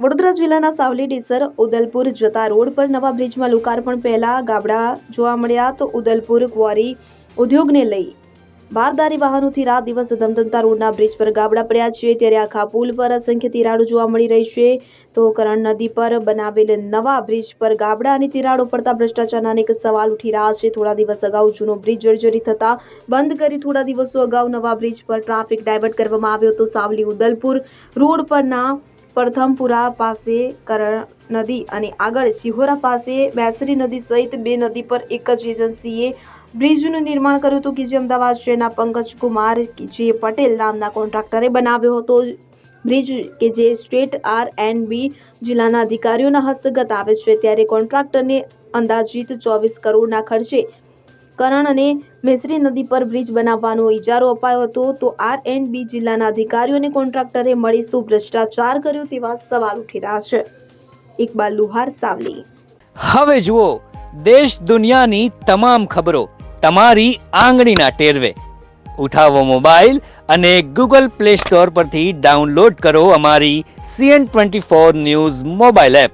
વડોદરા જિલ્લાના સાવલી, ડીસર, ઉદલપુર જતા રોડ પર નવા બ્રિજમાં લોકાર્પણ પહેલા ગાબડા જોવા મળ્યા તો ઉદલપુર ક્વોરી ઉદ્યોગને લઈ બારદારી વાહનોથી રાત દિવસ ધમધમતા રોડના બ્રિજ પર ગાબડા પડ્યા છે. ત્યારે આખા પુલ પર અસંખ્ય તિરાડો જોવા મળી રહી છે. તો કરણ નદી પર બનાવેલ નવા બ્રિજ પર ગાબડા અને તિરાડો પડતા ભ્રષ્ટાચારના અનેક સવાલ ઉઠી રહ્યા છે. થોડા દિવસ અગાઉ જૂનો બ્રિજ જર્જરી થતા બંધ કરી થોડા દિવસો અગાઉ નવા બ્રિજ પર ટ્રાફિક ડાયવર્ટ કરવામાં આવ્યો તો સાવલી, ઉદલપુર રોડ પરના પ્રથમપુરા પાસે કરણ નદી અને આગળ શિહોરા પાસે બેસરી નદી સહિત બે નદી પર એક જ એજન્સીએ બ્રિજનું નિર્માણ કર્યું હતું કે જે અમદાવાદ શહેરના પંકજ કુમાર જે પટેલ નામના કોન્ટ્રાક્ટરે બનાવ્યો હતો. બ્રિજ કે જે સ્ટેટ આર એન્ડ બી જિલ્લાના અધિકારીઓના હસ્તગત આવે છે ત્યારે કોન્ટ્રાક્ટરને અંદાજિત ચોવીસ કરોડના ખર્ચે કરણ અને મેસરી નદી પર બ્રિજ બનાવવાનો ઇજારો અપાયો હતો, તો આર એન્ડ બી જિલ્લાના અધિકારીઓ અને કોન્ટ્રાક્ટરે મળી શું ભ્રષ્ટાચાર કર્યો તેવા સવાલ ઉઠી રહ્યા છે. ઇકબાલ લુહાર, સાવલી. હવે જુઓ, દેશ દુનિયાની તમામ ખબરો તમારી આંગળીના ટેરવે. ઉઠાવો મોબાઈલ અને ગૂગલ પ્લે સ્ટોર પરથી ડાઉનલોડ કરો અમારી CN twenty four news mobile app.